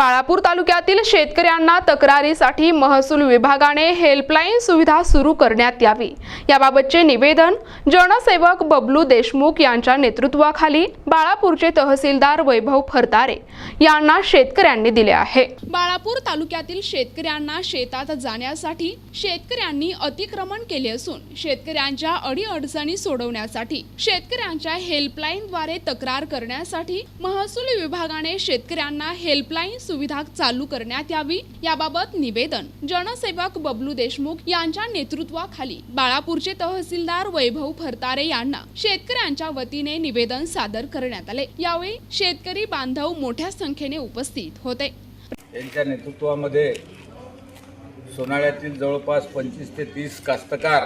बाळापूर तालुक्यातील शेतकऱ्यांना तक्रारीसाठी महसूल विभागाने हेल्पलाईन सुविधा सुरू करण्यात यावी. याबाबतचे निवेदन जनसेवक बबलू देशमुख यांच्या नेतृत्वाखाली बाळापूरचे तहसीलदार वैभव फरतारे यांना शेतकऱ्यांनी दिले आहे. बाळापूर तालुक्यातील शेतकऱ्यांना शेतात जाण्यासाठी शेतकऱ्यांनी अतिक्रमण केले असून शेतकऱ्यांच्या अडीअडचणी सोडवण्यासाठी शेतकऱ्यांच्या हेल्पलाईनद्वारे तक्रार करण्यासाठी महसूल विभागाने शेतकऱ्यांना हेल्पलाईन सुविधा चालू करण्यात यावी याबाबत निवेदन. जनसेवक बबलू देशमुख यांच्या नेतृत्वाखाली बाळापूरचे तहसीलदार वैभव फरतारे यांना शेतकऱ्यांच्या वतीने निवेदन सादर करण्यात आले. यावेळी शेतकरी बांधव मोठ्या संख्येने उपस्थित होते. यांच्या नेतृत्वामध्ये सोनाळ्यातील जवळपास पंचवीस ते तीस कास्तकार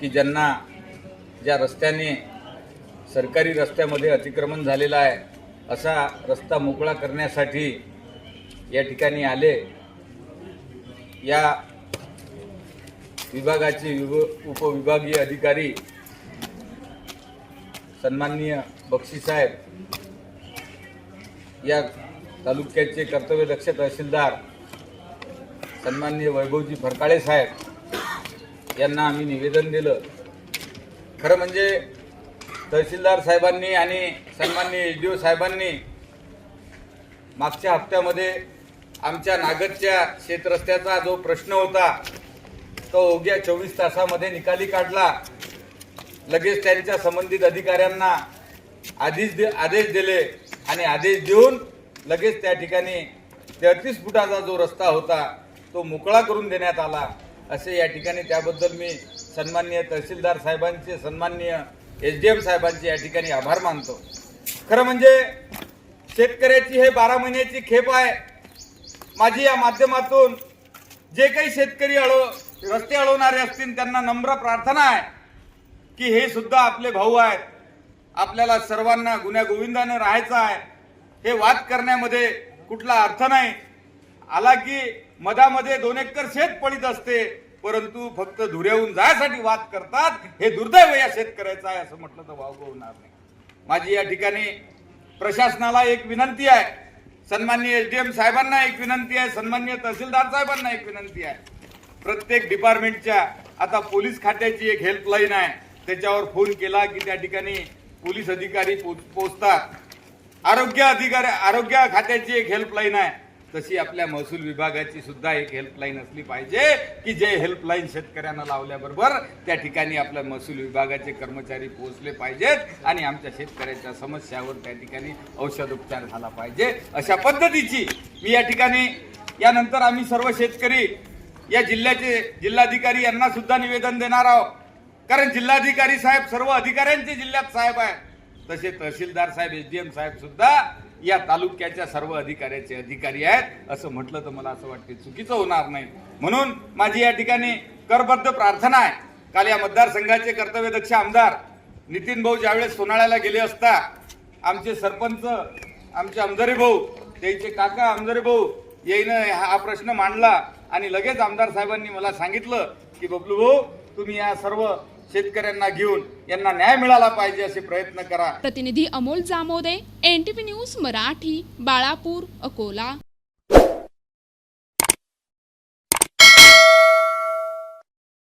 की ज्यांना ज्या रस्त्याने सरकारी रस्त्यामध्ये अतिक्रमण झालेलं आहे असा रस्ता मोकळा करण्यासाठी या ठिकाणी आले. या विभागाचे विभ उपविभागीय अधिकारी सन्माननीय बक्षीसाहेब या तालुक्याचे कर्तव्यदक्ष तहसीलदार सन्माननीय वैभवजी फरकाळे साहेब यांना आम्ही निवेदन दिलं. खरं म्हणजे तहसीलदार साहेबांनी आणि सन्माननीय एच डी ओ साहेबांनी मागच्या हप्त्यामध्ये आमच्या नागदच्या शेतरस्त्याचा जो प्रश्न होता तो अवघ्या चोवीस तासामध्ये निकाली काढला. लगेच त्यांच्या संबंधित अधिकाऱ्यांना आधीच दे आदेश दिले आणि आदेश देऊन लगेच त्या ठिकाणी तेहतीस फुटाचा जो रस्ता होता तो मोकळा करून देण्यात आला. असे या ठिकाणी त्याबद्दल मी सन्माननीय तहसीलदार साहेबांचे सन्माननीय एस डी एम साहेबांचे या ठिकाणी आभार मानतो. खरं म्हणजे शेतकऱ्याची हे बारा महिन्याची खेप आहे. माझी या माध्यमातून जे काही शेतकरी अळो रस्ते अडवणारे असतील त्यांना नम्र प्रार्थना आहे की हे सुद्धा आपले भाऊ आहेत. आपल्याला सर्वांना गुन्ह्यागोविंदानं राहायचं आहे. हे वाद करण्यामध्ये कुठला अर्थ नाही. आला की मधामध्ये दोन एकर शेत पडित असते. परंतु फक्त धुऱ्याहून जायसाठी वाद करतात. हे दुर्दैव या शेतकऱ्याचं आहे असं म्हटलं तर वावगं होणार नाही. माझी या ठिकाणी प्रशासनाला एक विनंती आहे. सन्मान्य एस डी एम साहेबांना एक विनंती आहे. सन्माननीय तहसीलदार साहेबांना एक विनंती आहे. प्रत्येक डिपार्टमेंटच्या आता पोलीस खात्याची एक हेल्पलाईन आहे. त्याच्यावर फोन केला की त्या ठिकाणी पोलीस अधिकारी पोच- पोहोचतात आरोग्य अधिकारी आरोग्य खात्याची एक हेल्पलाईन आहे. तशी आपल्या महसूल विभागाची सुद्धा एक हेल्पलाईन असली पाहिजे की जे हेल्पलाईन शेतकऱ्यांना लावल्याबरोबर त्या ठिकाणी आपल्या महसूल विभागाचे कर्मचारी पोहोचले पाहिजेत आणि आमच्या शेतकऱ्याच्या समस्यावर त्या ठिकाणी औषधोपचार झाला पाहिजे. अशा पद्धतीची मी या ठिकाणी यानंतर आम्ही सर्व शेतकरी या जिल्ह्याचे जिल्हाधिकारी यांना सुद्धा निवेदन देणार आहोत. कारण जिल्हाधिकारी साहेब सर्व अधिकाऱ्यांचे जिल्ह्यात साहेब आहेत. तसे तहसीलदार साहेब एस डी एम साहेब सुद्धा या तालुक्याच्या सर्व अधिकाऱ्याचे अधिकारी आहेत. असं म्हटलं तर मला असं वाटते चुकीचं होणार नाही. म्हणून माझी या ठिकाणी करबद्ध प्रार्थना आहे. काल या मतदारसंघाचे कर्तव्यदक्ष आमदार नितीन भाऊ ज्यावेळेस सोनाळ्याला गेले असता आमचे सरपंच आमचे आमदारी भाऊ त्यांचे काका आमदारी भाऊ येईनं हा प्रश्न मांडला आणि लगेच आमदार साहेबांनी मला सांगितलं की बबलू भाऊ तुम्ही या सर्व शेतकऱ्यांना घेऊन यांना न्याय मिळाला पाहिजे असे प्रयत्न करा. प्रतिनिधी अमोल जामोदे एनटीपी न्यूज मराठी बाळापूर अकोला.